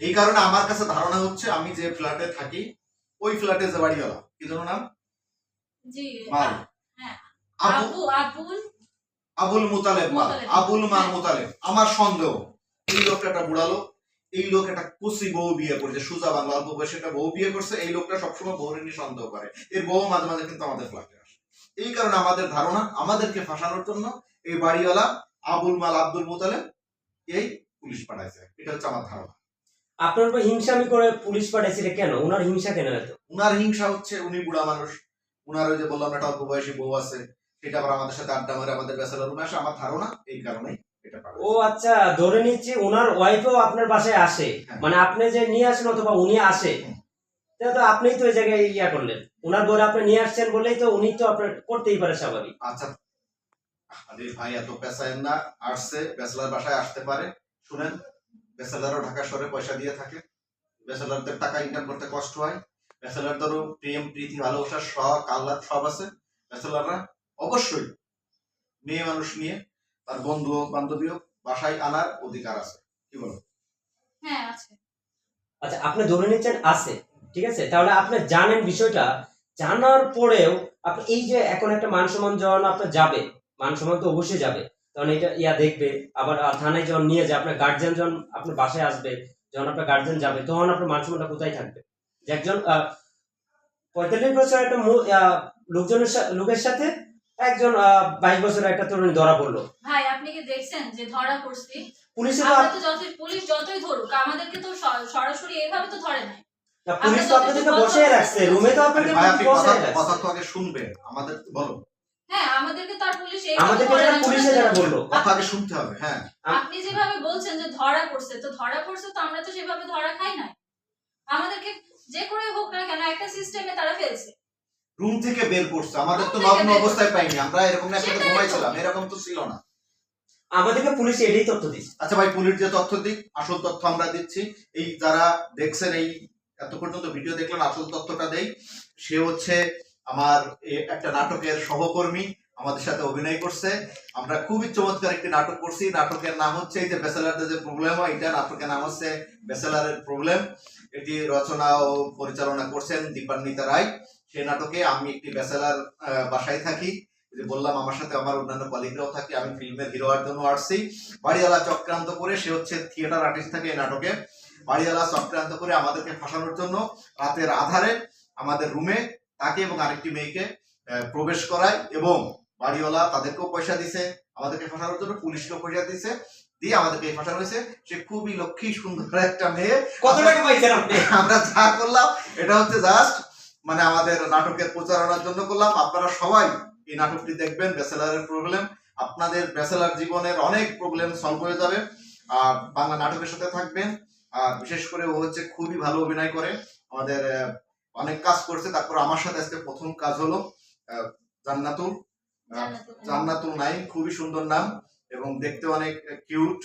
এই কারণে আমার কাছে ধারণা হচ্ছে আমি যে ফ্ল্যাটে থাকি ওই ফ্ল্যাটে যে বাড়িওয়ালা। কি যেন নাম? হ্যাঁ। আবু আবু আবুল? আবুল মুতালেব মাল। আবুল মাল হ্যাঁ। মুতালেব। আমার সন্দেহ এই লোকটা একটা বুড়া লোক এই লোক একটা কুসি বউ বিয়ে করছে সুজা বাংলা অল্প বয়সে একটা বউ বিয়ে করছে এই লোকটা সবসময় বউরে নিয়ে সন্দেহ করে। এর বউ মাঝে মাঝে কিন্তু আমাদের ফ্ল্যাটে আসে। এই কারণে আমাদের ধারণা আমাদেরকে ফাঁসানোর জন্য এই বাড়িওয়ালা আবুল মাল আব্দুল মুতালেব এই পুলিশ পাঠাইছে। এটা হচ্ছে আমার ধারণা। আপনার উপর হিংসামি করে পুলিশ পাঠাইছিল কেন? ওনার হিংসা কেন এত? উনার হিংসা হচ্ছে উনি বুড়া মানুষ। উনার ওই যে বললাম একটা অল্প বয়সী বউ আছে সেটা আবার আমাদের সাথে আড্ডা মারে আমাদের ব্যাচেলার রুমে আসে আমার ধারণা এই এটা পাঠাইছে। ও আচ্ছা ধরে নিচ্ছি ওনার ওয়াইফও আপনার বাসায় আসে। হ্যাঁ। মানে আপনি যে নিয়ে আসেন অথবা উনি আসে হুম। তাহলে তো আপনিই তো ওই জায়গায় ইয়া করলেন। ওনার বলে আপনি নিয়ে আসছেন বলেই তো উনি তো আপনার করতেই পারে স্বাভাবিক। আচ্ছা। আরে ভাই এত পেশায় না আসছে ব্যাচেলার বাসায় আসতে পারে। শুনেন ব্যাচেলারও ঢাকা শহরে পয়সা দিয়ে থাকে। ব্যাচেলারদের টাকা ইনকাম করতে কষ্ট হয়। ব্যাচেলারদেরও প্রেম প্রীতি ভালোবাসা শখ আহ্লাদ সব আছে। ব্যাচেলাররা অবশ্যই মেয়ে মানুষ নিয়ে তার বন্ধু বান্ধবীও বাসায় আনার অধিকার আছে। কি বলো? হ্যাঁ আছে। আচ্ছা আপনি ধরে নিচ্ছেন আছে ঠিক আছে? তাহলে আপনি জানেন বিষয়টা। জানার পরেও আপনি এই যে এখন একটা মান সম্মান যখন আপনার যাবে। মান সম্মান তো অবশ্যই যাবে। তখন এটা ইয়া দেখবে আবার থানায় যখন নিয়ে যায় আপনার গার্জিয়ান যখন আপনার বাসায় আসবে যখন আপনার গার্জেন যাবে তখন আপনার মান সম্মানটা কোথায় থাকবে? যে একজন আহ, পঁয়তাল্লিশ বছর একটা লোকজনের লোকের সাথে একজন বাইশ বছরের একটা তরুণী ধরা পড়ল। ভাই আপনি কি দেখছেন যে ধরা পড়ছি? পুলিশে তো যতই পুলিশ যতই ধরুক আমাদেরকে তো সরাসরি এভাবে তো ধরে না, পুলিশ তো আপনাদেরকে বসে রাখছে রুমে তো আপনাকে কথা রাখছে। কথা তো আগে শুনবেন। আমাদের বলো হ্যাঁ আমাদেরকে তার পুলিশ এইভাবে আমাদেরকে যারা পুলিশে যারা বলল কথা শুনতে হবে হ্যাঁ। আপনি যেভাবে বলছেন যে ধরা পড়ছে তো ধরা পড়ছে তো আমরা তো সেভাবে ধরা খাই নাই। আমাদেরকে যে করে হোক না কেন একটা সিস্টেমে তারা ফেলছে। রুম থেকে বের করছে আমাদের তো নগ্ন অবস্থায় পাইনি আমরা এরকম না একসাথে ঘুমাইছিলাম এরকম তো ছিল না। আমাদেরকে পুলিশ এটাই তথ্য দিচ্ছে। আচ্ছা ভাই পুলিশ যে তথ্য দিক আসল তথ্য আমরা দিচ্ছি। এই যারা দেখছেন এই এত পর্যন্ত ভিডিও দেখলেন আসল তথ্যটা দেই। সে হচ্ছে আমার একটা নাটকের সহকর্মী আমাদের সাথে অভিনয় করছে। আমরা খুবই চমৎকার একটি নাটক করছি। নাটকের নাম হচ্ছে এই যে ব্যাচেলারদের যে প্রবলেম হয়, এটা নাটকের নাম হচ্ছে ব্যাচেলারের প্রবলেম এটি রচনা ও পরিচালনা করছেন দীপান্বিতা রায়। সেই নাটকে আমি একটি ব্যাচেলার বাসায় থাকি। যে বললাম, আমার সাথে আমার অন্যান্য কলিগরাও থাকে। আমি ফিল্মের হিরো জন্য আসছি। বাড়িওয়ালা চক্রান্ত করে সে হচ্ছে থিয়েটার আর্টিস্ট থাকে এই নাটকে। বাড়িওয়ালা চক্রান্ত করে আমাদেরকে ফাঁসানোর জন্য রাতের আধারে আমাদের রুমে তাকে এবং আরেকটি মেয়েকে প্রবেশ করায় এবং বাড়িওয়ালা তাদেরকেও পয়সা দিছে আমাদেরকে ফাঁসানোর জন্য পুলিশকেও পয়সা দিছে দিয়ে আমাদেরকে ফাঁসানো হয়েছে। সে খুবই লক্ষ্মী সুন্দর একটা মেয়ে। কত টাকা পাইছেন আপনি? আমরা যা করলাম এটা হচ্ছে জাস্ট মানে আমাদের নাটকের প্রচারণার জন্য করলাম। আপনারা সবাই এই নাটকটি দেখবেন ব্যাচেলারের প্রবলেম আপনাদের ব্যাচেলার জীবনের অনেক প্রবলেম সলভ হয়ে যাবে। আর বাংলা নাটকের সাথে থাকবেন। আর বিশেষ করে ও হচ্ছে খুবই ভালো অভিনয় করে। আমাদের অনেক কাজ করছে তারপর আমার সাথে আজকে প্রথম কাজ হলো আহ, জান্নাতুল আহ, জান্নাতুল। নাইম নাই খুবই সুন্দর নাম এবং দেখতে অনেক কিউট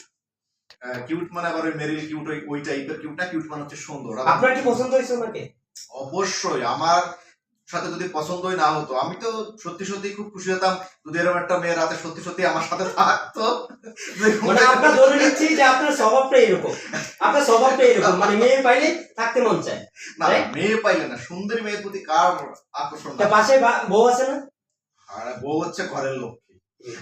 কিউট মানে আবার ওই মেরিল কিউট ওই ওই টাইপের কিউট না কিউট মানে হচ্ছে সুন্দর আপনার কি পছন্দ হয়েছে ওনাকে অবশ্যই আমার সাথে যদি পছন্দই না হতো আমি তো সত্যি সত্যি খুব খুশি হতাম যদি এরকম একটা মেয়ে রাতে সত্যি সত্যি আমার সাথে থাকতো। মানে আপনার ধরে নিচ্ছি যে আপনার স্বভাবটা এরকম। আপনার স্বভাবটা এরকম মানে মেয়ে পাইলে থাকতে মন চায় না মেয়ে পাইলে না সুন্দরী মেয়ের প্রতি কার আকর্ষণ পাশে বউ আছে না? আর বউ হচ্ছে ঘরের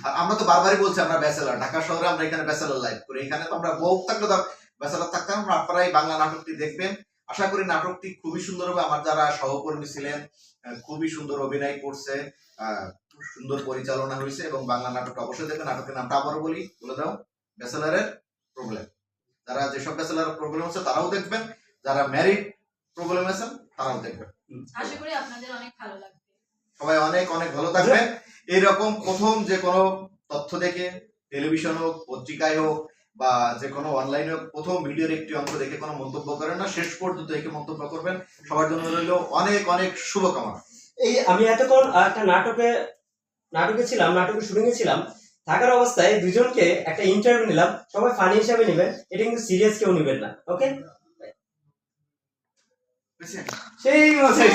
আর আমরা তো বারবারই বলছি আমরা ব্যাচেলার ঢাকা শহরে আমরা এখানে ব্যাচেলার লাইফ করি। এখানে তো আমরা বউ থাকলে তো ব্যাচেলার থাকতাম না। আপনারা এই বাংলা নাটকটি দেখবেন। আশা করি নাটকটি খুবই সুন্দর হবে। আমার যারা সহকর্মী ছিলেন খুবই সুন্দর অভিনয় করছে সুন্দর পরিচালনা হয়েছে এবং বাংলা নাটকটা অবশ্যই দেখবেন। নাটকের নামটা আবারও বলি বলে দাও ব্যাচেলারের প্রবলেম যারা যেসব ব্যাচেলার প্রবলেম আছে তারাও দেখবেন। যারা ম্যারিড প্রবলেম আছেন তারাও দেখবেন। আশা করি আপনাদের অনেক ভালো লাগবে। সবাই অনেক অনেক ভালো থাকবেন। এইরকম প্রথম যে কোনো তথ্য দেখে টেলিভিশন হোক পত্রিকায় হোক বা যে কোনো অনলাইনে প্রথম ভিডিওর একটি অংশ দেখে কোনো মন্তব্য করেন না শেষ পর্যন্ত দেখে মন্তব্য করবেন। সবার জন্য রইল অনেক অনেক শুভকামনা। এই আমি এতক্ষণ একটা নাটকে নাটকে ছিলাম নাটকে শুটিং এ ছিলাম। থাকার অবস্থায় দুজনকে একটা ইন্টারভিউ নিলাম। সবাই ফানি হিসাবে নেবেন এটা কিন্তু সিরিয়াস কেউ নেবেন না ওকে সেই মজা